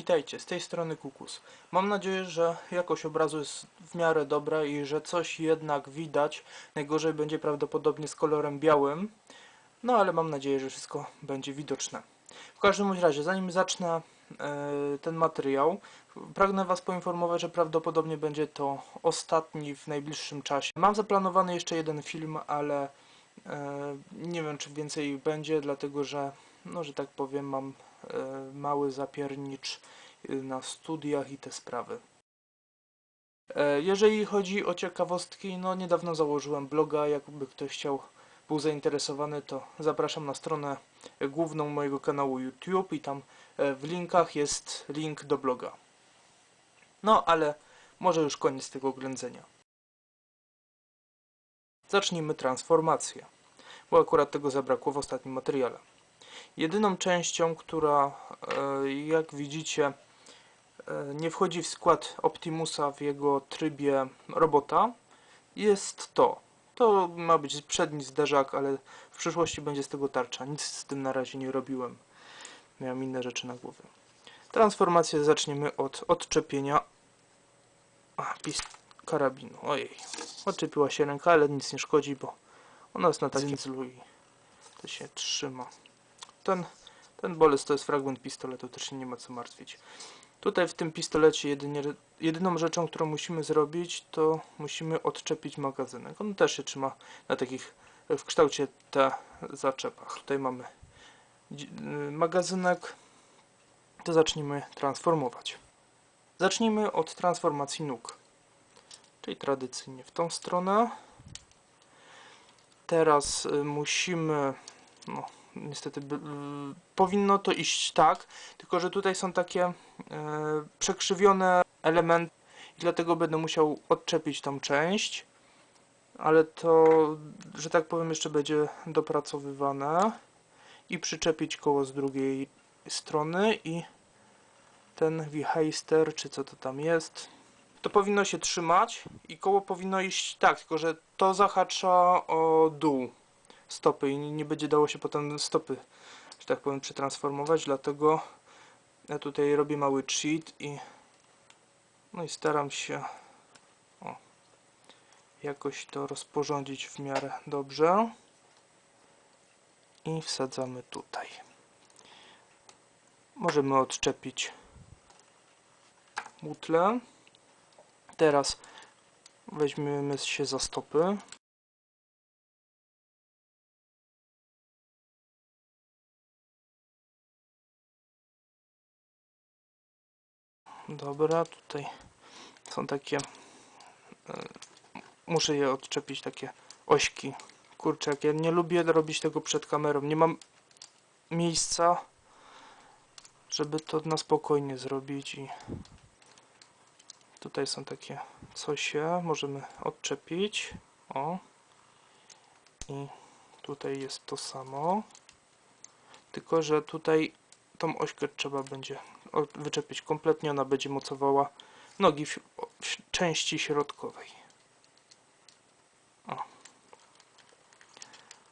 Witajcie, z tej strony Kukus. Mam nadzieję, że jakość obrazu jest w miarę dobra i że coś jednak widać. Najgorzej będzie prawdopodobnie z kolorem białym. No ale mam nadzieję, że wszystko będzie widoczne. W każdym razie, zanim zacznę e, ten materiał, pragnę Was poinformować, że prawdopodobnie będzie to ostatni w najbliższym czasie. Mam zaplanowany jeszcze jeden film, ale e, nie wiem, czy więcej będzie, dlatego że, no, że tak powiem, mam mały zapiernicz y, na studiach i te sprawy. E, Jeżeli chodzi o ciekawostki, no niedawno założyłem bloga, jakby ktoś chciał, był zainteresowany, to zapraszam na stronę główną mojego kanału YouTube i tam e, w linkach jest link do bloga. No ale może już koniec tego ględzenia. Zacznijmy transformację, bo akurat tego zabrakło w ostatnim materiale. Jedyną częścią, która e, jak widzicie e, nie wchodzi w skład Optimusa w jego trybie robota jest to. To ma być przedni zderzak, ale w przyszłości będzie z tego tarcza. Nic z tym na razie nie robiłem. Miałem inne rzeczy na głowie. Transformację zaczniemy od odczepienia a, karabinu. Ojej. Odczepiła się ręka, ale nic nie szkodzi, bo ona jest na takim celu i to się trzyma. Ten, ten bolec to jest fragment pistoletu, też się nie ma co martwić. Tutaj w tym pistolecie jedynie, jedyną rzeczą, którą musimy zrobić, to musimy odczepić magazynek. On też się trzyma na takich w kształcie T zaczepach. Tutaj mamy magazynek. To zacznijmy transformować. Zacznijmy od transformacji nóg. Czyli tradycyjnie w tą stronę. Teraz y, musimy, no niestety by, powinno to iść tak, tylko że tutaj są takie e, przekrzywione elementy i dlatego będę musiał odczepić tą część, ale to, że tak powiem, jeszcze będzie dopracowywane i przyczepić koło z drugiej strony i ten wicheister, czy co to tam jest, to powinno się trzymać i koło powinno iść tak, tylko że to zahacza o dół stopy i nie będzie dało się potem stopy, że tak powiem, przetransformować, dlatego ja tutaj robię mały cheat i no i staram się o, jakoś to rozporządzić w miarę dobrze i wsadzamy tutaj. Możemy odczepić butlę. Teraz weźmiemy się za stopy. Dobra, tutaj są takie. e, Muszę je odczepić, takie ośki. Kurczę, jak ja nie lubię robić tego przed kamerą. Nie mam miejsca, żeby to na spokojnie zrobić. I tutaj są takie cosie. Możemy odczepić. O. I tutaj jest to samo. Tylko, że tutaj tą ośkę trzeba będzie wyczepić kompletnie, ona będzie mocowała nogi w, w części środkowej. O.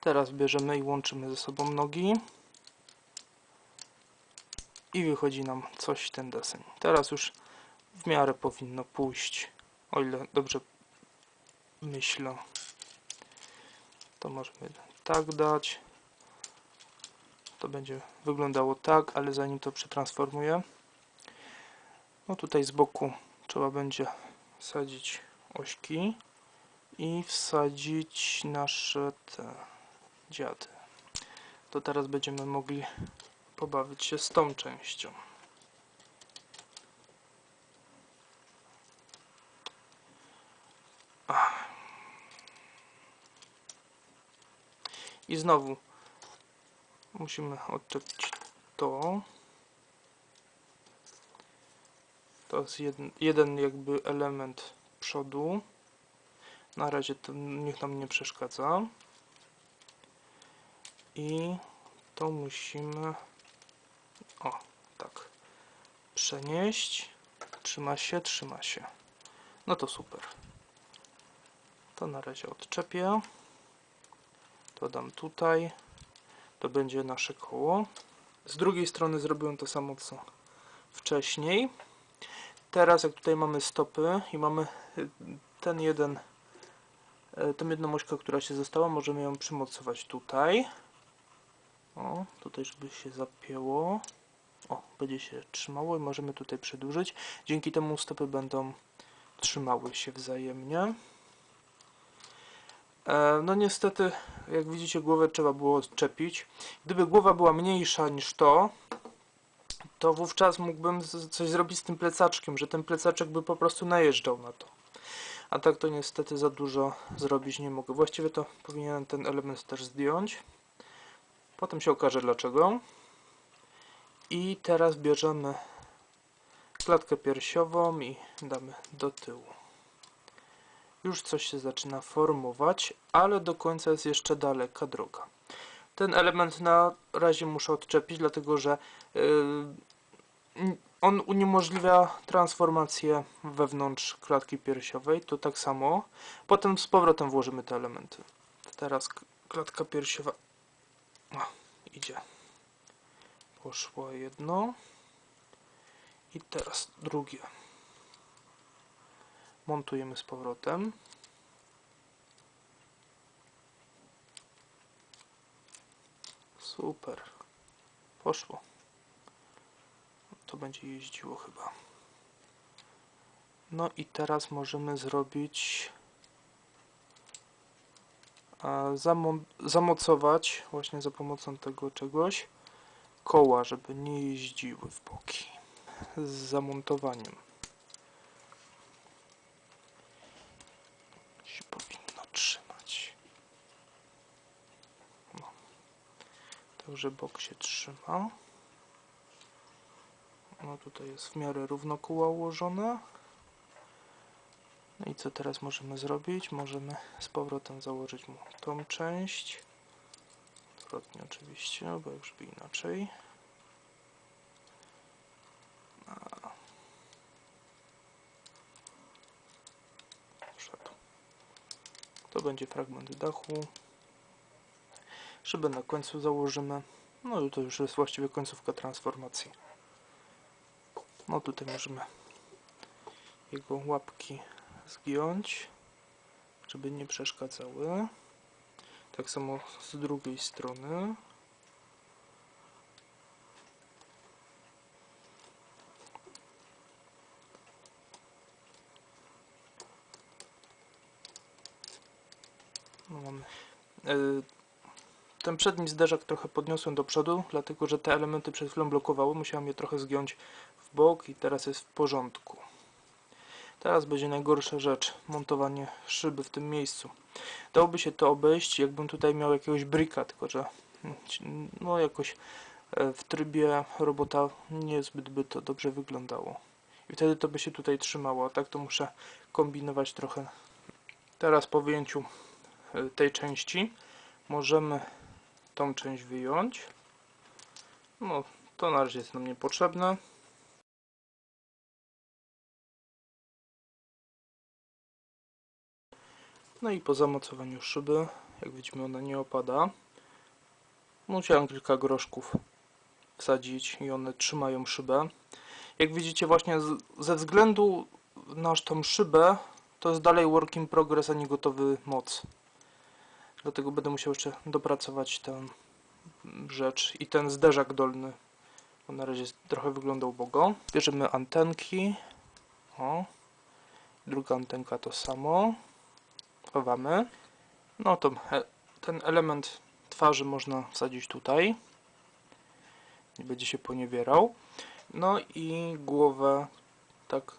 Teraz bierzemy i łączymy ze sobą nogi. I wychodzi nam coś ten deseń. Teraz już w miarę powinno pójść, o ile dobrze myślę. To możemy tak dać to będzie wyglądało tak, ale zanim to przetransformuję, no tutaj z boku trzeba będzie wsadzić ośki i wsadzić nasze te dziady. To teraz będziemy mogli pobawić się z tą częścią. I znowu musimy odczepić to. To jest jeden, jeden jakby element przodu. Na razie to niech nam nie przeszkadza. I to musimy o, tak przenieść. Trzyma się, trzyma się. No to super. To na razie odczepię. To dam tutaj to będzie nasze koło. Z drugiej strony zrobiłem to samo co wcześniej. Teraz jak tutaj mamy stopy i mamy y, ten jeden y, tą jedną ośkę, która się została, możemy ją przymocować tutaj. O, tutaj żeby się zapięło. O, będzie się trzymało i możemy tutaj przedłużyć. Dzięki temu stopy będą trzymały się wzajemnie. E, no niestety, jak widzicie, głowę trzeba było odczepić. Gdyby głowa była mniejsza niż to, to wówczas mógłbym coś zrobić z tym plecaczkiem, że ten plecaczek by po prostu najeżdżał na to. A tak to niestety za dużo zrobić nie mogę. Właściwie to powinienem ten element też zdjąć. Potem się okaże dlaczego. I teraz bierzemy klatkę piersiową i damy do tyłu. Już coś się zaczyna formować, ale do końca jest jeszcze daleka droga. Ten element na razie muszę odczepić, dlatego że yy, on uniemożliwia transformację wewnątrz klatki piersiowej. To tak samo. Potem z powrotem włożymy te elementy. Teraz klatka piersiowa o, idzie. Poszło jedno. I teraz drugie. Montujemy z powrotem. Super. Poszło. To będzie jeździło chyba. No i teraz możemy zrobić zamocować właśnie za pomocą tego czegoś koła, żeby nie jeździły w boki z zamontowaniem. Się powinno trzymać. No. Także bok się trzyma. No tutaj jest w miarę równo koła ułożone. No i co teraz możemy zrobić? Możemy z powrotem założyć mu tą część. Odwrotnie oczywiście, bo już by inaczej. To będzie fragment dachu. Szybę na końcu założymy. No i to już jest właściwie końcówka transformacji. No tutaj możemy jego łapki zgiąć, żeby nie przeszkadzały. Tak samo z drugiej strony. No mamy. Ten przedni zderzak trochę podniosłem do przodu, dlatego że te elementy przed chwilą blokowały. Musiałem je trochę zgiąć w bok i teraz jest w porządku. Teraz będzie najgorsza rzecz, montowanie szyby w tym miejscu. Dałoby się to obejść, jakbym tutaj miał jakiegoś brika, tylko że mm, no jakoś e, w trybie robota niezbyt by to dobrze wyglądało. I wtedy to by się tutaj trzymało, a tak to muszę kombinować trochę. Teraz po wyjęciu e, tej części możemy tą część wyjąć. No, to na razie jest nam niepotrzebne. No i po zamocowaniu szyby, jak widzimy ona nie opada. Musiałem kilka groszków wsadzić i one trzymają szybę. Jak widzicie właśnie ze względu na tą szybę to jest dalej work in progress, a nie gotowy moc. Dlatego będę musiał jeszcze dopracować tę rzecz i ten zderzak dolny. Bo na razie trochę wyglądał bogo. Bierzemy antenki. O. Druga antenka to samo chowamy. No to e- ten element twarzy można wsadzić tutaj. Nie będzie się poniewierał. No i głowę, tak,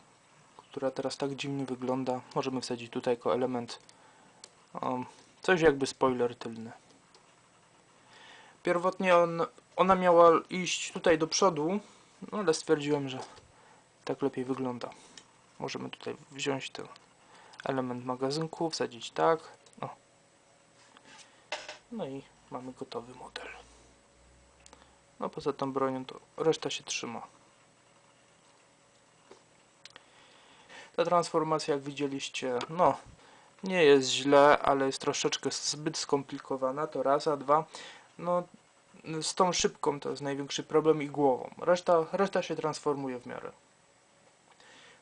która teraz tak dziwnie wygląda, możemy wsadzić tutaj jako element. Coś jakby spoiler tylny. Pierwotnie on, ona miała iść tutaj do przodu, no ale stwierdziłem, że tak lepiej wygląda. Możemy tutaj wziąć ten element magazynku, wsadzić tak. O. No i mamy gotowy model. No poza tą bronią to reszta się trzyma. Ta transformacja jak widzieliście, no nie jest źle, ale jest troszeczkę zbyt skomplikowana, to raz, a dwa, no z tą szybką to jest największy problem i głową. Reszta, reszta się transformuje w miarę.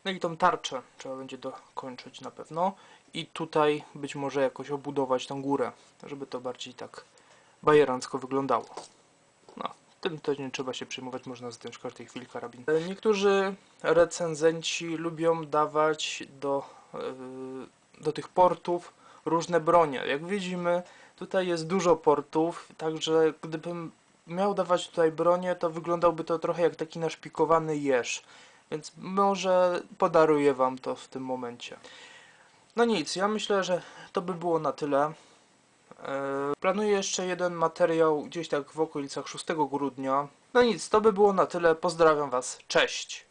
No i tą tarczę trzeba będzie dokończyć na pewno. I tutaj być może jakoś obudować tą górę, żeby to bardziej tak bajerancko wyglądało. No, tym też nie trzeba się przejmować, można zdjąć w każdej chwili karabin. E, Niektórzy recenzenci lubią dawać do, e, do tych portów różne bronie. Jak widzimy, tutaj jest dużo portów, także gdybym miał dawać tutaj bronię, to wyglądałby to trochę jak taki naszpikowany jeż. Więc może podaruję wam to w tym momencie. No nic, ja myślę, że to by było na tyle. E, Planuję jeszcze jeden materiał gdzieś tak w okolicach 6 grudnia. No nic, to by było na tyle. Pozdrawiam Was. Cześć!